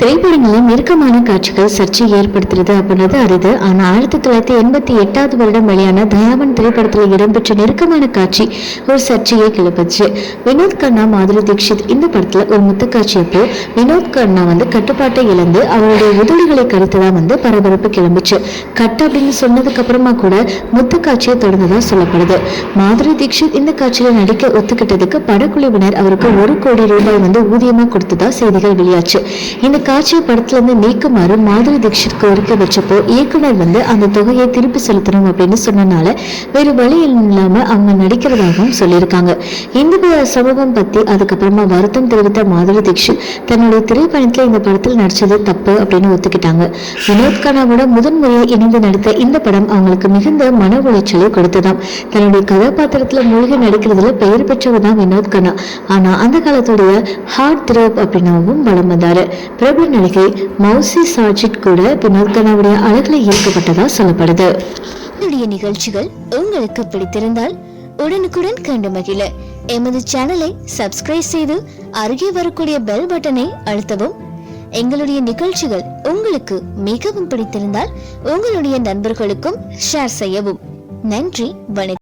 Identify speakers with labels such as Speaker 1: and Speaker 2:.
Speaker 1: திரைப்படங்களில் நெருக்கமான காட்சிகள் சர்ச்சை ஏற்படுத்துறது அப்படின்றது அரிது. ஆனால் ஆயிரத்தி தொள்ளாயிரத்தி எண்பத்தி எட்டாவது வருடம் வெளியான தயாவன் திரைப்படத்தில் இடம்பெற்ற நெருக்கமான காட்சி ஒரு சர்ச்சையை கிளப்பிச்சு. வினோத் கண்ணா மாதுரி தீக்ஷித் இந்த படத்துல ஒரு முத்த காட்சியப்போ வினோத் கண்ணா வந்து கட்டுப்பாட்டை இழந்து அவருடைய உதடுகளை கடித்ததா வந்து பரபரப்பு கிளம்பிச்சு. கட் அப்படின்னு சொன்னதுக்கு அப்புறமா கூட முத்த காட்சியை தொடர்ந்ததா சொல்லப்படுது. மாதுரி தீக்ஷித் இந்த காட்சியில நடிக்க ஒத்துக்கிட்டதுக்கு படக்குழுவினர் அவருக்கு ஒரு கோடி ரூபாய் வந்து ஊதியமா கொடுத்ததா செய்திகள் வெளியாச்சு. இந்த காட்சியை படத்துல இருந்து நீக்குமாறு மாதுரி தீக்ஷித் கோரிக்கை வச்சப்போ இயக்குனர் வந்து அந்த தொகையை திருப்பி செலுத்தணும் அப்படின்னு சொன்னனால வேறு வழி இல்லாம அவங்க நடிக்கிறதாகவும் சொல்லியிருக்காங்க. இந்த சம்பவம் பத்தி அதுக்கப்புறமா வருத்தம் தெரிவித்த மாதுரி தீட்சித் தன்னுடைய திரைப்பயணத்துல இந்த படத்தில் நடிச்சது தப்பு அப்படின்னு ஒத்துக்கிட்டாங்க. வினோத் கண்ணாவோட முதன்முறையை இணைந்து நடித்த இந்த படம் அவங்களுக்கு மிகுந்த மன உளைச்சலை கொடுத்ததாம். தன்னுடைய கதாபாத்திரத்துல மூழ்கி நடிக்கிறதுல பெயர் பெற்றவர் தான் வினோத் கண்ணா. ஆனா அந்த காலத்துடைய ஹார்ட் த்ரோப் அப்படின்னாவும் பலம் வந்தாரு. பிரபல நடிகை மௌசி சாஜித் கூட வினோத் கண்ணாவுடைய அழகுல ஈர்க்கப்பட்டதா சொல்லப்படுது.
Speaker 2: என்னுடைய நிகழ்ச்சிகள் உங்களுக்கு பிடித்திருந்தால் உடனுக்குடன் கண்டு மகிழ. எமது சேனலை சப்ஸ்கிரைப் செய்து அருகே வரக்கூடிய பெல் பட்டனை அழுத்தவும். எங்களுடைய நிகழ்ச்சிகள் உங்களுக்கு மிகவும் பிடித்திருந்தால் உங்களுடைய நண்பர்களுக்கும் ஷேர் செய்யவும். நன்றி வணக்கம்.